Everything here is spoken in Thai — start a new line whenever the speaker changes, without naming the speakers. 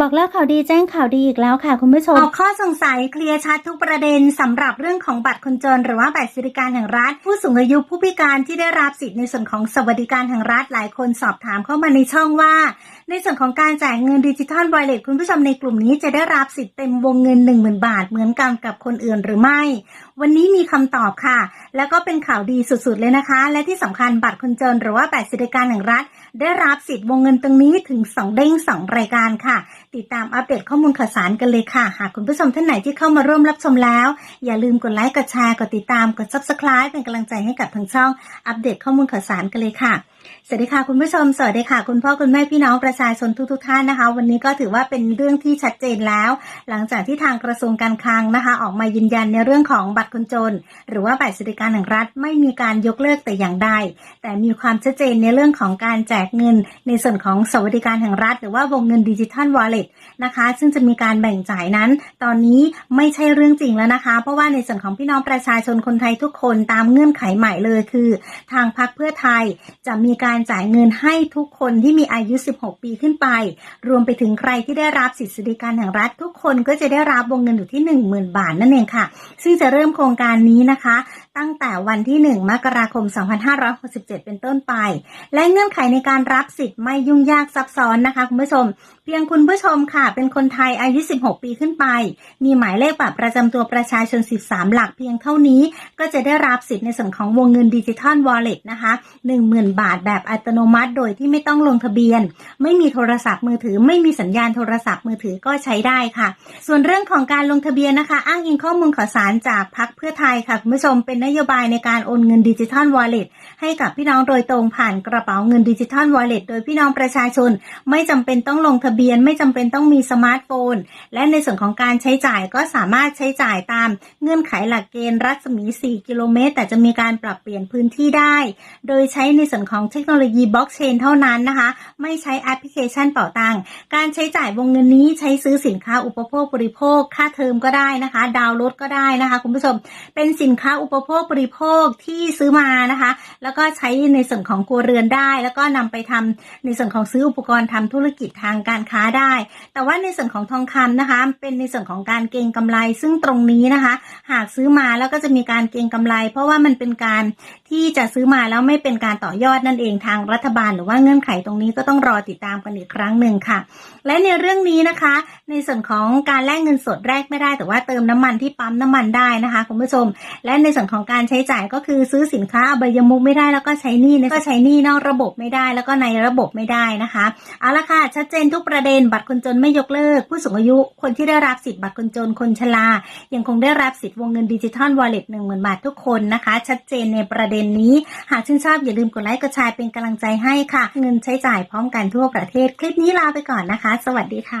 บอกแล้วข่าวดีแจ้งข่าวดีอีกแล้วค่ะคุณผู้ชม
ออกข้อสงสัยเคลียร์ชัดทุกประเด็นสำหรับเรื่องของบัตรคนจน หรือว่าบัตรสวัสดิการแห่งรัฐ ผู้สูงอายุผู้พิการที่ได้รับสิทธิ์ในส่วนของสวัสดิการแห่งรัฐหลายคนสอบถามเข้ามาในช่องว่า ในส่วนของการจ่ายเงินดิจิทัลวอลเล็ตคุณผู้ชมในกลุ่มนี้จะได้รับสิทธิ์เต็มวงเงิน 10,000 บาท เหมือนกันกับคนอื่นหรือไม่ วันนี้มีคำตอบค่ะ แล้วก็เป็นข่าวดีสุดๆเลยนะคะ และที่สำคัญบัตรคนจน หรือว่าบัตรสวัสดิการแห่งรัฐ ได้รับสิทธิ์วงเงินตรงนี้ถึง 2 เด้ง 2 รายการค่ะ ติดตามอัปเดตข้อมูลข่าวสารกันเลยค่ะ หากคุณผู้ชมท่านไหนที่เข้ามาร่วมรับชมแล้ว อย่าลืมกดไลค์ กดแชร์ กดติดตาม กด subscribe เป็นกำลังใจให้กับทางช่อง อัปเดตข้อมูลข่าวสารกันเลยค่ะ สวัสดีค่ะคุณผู้ชม สวัสดีค่ะ คุณพ่อคุณแม่พี่น้องประชาชนทุกๆท่านนะคะ วันนี้ก็ถือว่าเป็นเรื่องที่ชัดเจนแล้ว หลังจากที่ทางกระทรวงการคลังนะคะ ออกมายืนยันในเรื่องของบัตรคนจน หรือว่าบัตรสวัสดิการแห่งรัฐไม่มีการยกเลิกแต่อย่างใด แต่มีความชัดเจนในเรื่องของการแจกเงิน ในส่วนของสวัสดิการแห่งรัฐ หรือว่าวงเงินดิจิทัลวอลเลตนะคะ ซึ่งจะมีการแบ่งจ่ายนั้น ตอนนี้ไม่ใช่เรื่องจริงแล้วนะคะ เพราะว่าในส่วนของพี่น้องประชาชนคนไทยทุกคนตามเงื่อนไขใหม่เลยคือ ทางพรรคเพื่อไทยจะมีการจ่ายเงินให้ทุกคนที่มีอายุ 16 ปีขึ้นไป รวมไปถึงใครที่ได้รับสิทธิสวัสดิการแห่งรัฐทุกคนก็จะได้รับวงเงินอยู่ที่ 10,000 บาทนั่นเองค่ะ ซึ่งจะเริ่มโครงการนี้นะคะ ตั้งแต่วันที่ 1 มกราคม 2567 เป็นต้นไป และเงื่อนไขในการรับสิทธิ์ไม่ยุ่งยากซับซ้อนนะคะคุณผู้ชม เพียงคุณผู้ชมค่ะ เป็นคนไทยอายุ 16 ปีขึ้นไป มีหมายเลขบัตรประจำตัวประชาชน 13 หลักเพียงเท่านี้ ก็จะได้รับสิทธิ์ในส่วนของวงเงินดิจิทัลวอลเล็ตนะคะ 10,000 บาทแบบอัตโนมัติโดยที่ไม่ต้องลงทะเบียน ไม่มีโทรศัพท์มือถือ ไม่มีสัญญาณโทรศัพท์มือถือก็ใช้ได้ค่ะ ส่วนเรื่องของการลงทะเบียนนะคะ อ้างอิงข้อมูลข่าวสารจากพักเพื่อไทยค่ะคุณผู้ชมเป็นนนโยบายในการโอนเงินดิจิทัลวอลเล็ตให้กับพี่น้องโดยตรงผ่านกระเป๋าเงินดิจิทัลวอลเล็ตโดยพี่น้องประชาชน ไม่จำเป็นต้องลงทะเบียน ไม่จำเป็นต้องมีสมาร์ทโฟน และในส่วนของการใช้จ่ายก็สามารถใช้จ่ายตามเงื่อนไขหลักเกณฑ์รัศมี 4 กิโลเมตร แต่จะมีการปรับเปลี่ยนพื้นที่ได้ โดยใช้ในส่วนของเทคโนโลยีบล็อกเชนเท่านั้นนะคะ ไม่ใช้แอปพลิเคชันเป่าตังการใช้จ่ายวงเงินนี้ใช้ซื้อสินค้าอุปโภคบริโภค ค่าเทอมก็ได้นะคะ ดาวน์รถก็ได้นะคะ คุณผู้ชม เป็นสินค้าอุปโภคบริโภคที่ซื้อมานะคะ แล้วก็ใช้ในส่วนของครัวเรือนได้ แล้วก็นำไปทำในส่วนของซื้ออุปกรณ์ทำธุรกิจทางการค้าได้ แต่ว่าในส่วนของทองคำนะคะ เป็นในส่วนของการเก็งกำไร ซึ่งตรงนี้นะคะ หากซื้อมาแล้วก็จะมีการเก็งกำไร เพราะว่ามันเป็นการ ที่จะซื้อมาแล้วไม่เป็นการต่อยอดนั่นเองทางรัฐบาล หรือว่าเงื่อนไขตรงนี้ก็ต้องรอติดตามกันอีกครั้งหนึ่งค่ะ และในเรื่องนี้นะคะ ในส่วนของการแลกเงินสดแลกไม่ได้ แต่ว่าเติมน้ำมันที่ปั๊มน้ำมันได้นะคะคุณผู้ชม และในส่วนของการใช้จ่ายก็คือซื้อสินค้าอบายมุกไม่ได้แล้วก็ใช้หนี้ก็ใช้หนี้นอกระบบไม่ได้ แล้วก็ในระบบไม่ได้นะคะเอาละค่ะชัดเจนทุกประเด็นบัตรคนจนไม่ยกเลิก ผู้สูงอายุคนที่ได้รับสิทธิ์บัตรคนจนคนชรายังคงได้รับสิทธิ์วงเงินดิจิทัลวอลเล็ตหนึ่งหมื่นบาททุกคนนะคะ ชัดเจนในประเด็นนี้ หากชื่นชอบอย่าลืมกดไลค์กดแชร์เป็นกำลังใจให้ค่ะ เงินใช้จ่ายพร้อมกันทั่วประเทศ คลิปนี้ลาไปก่อนนะคะ สวัสดีค่ะ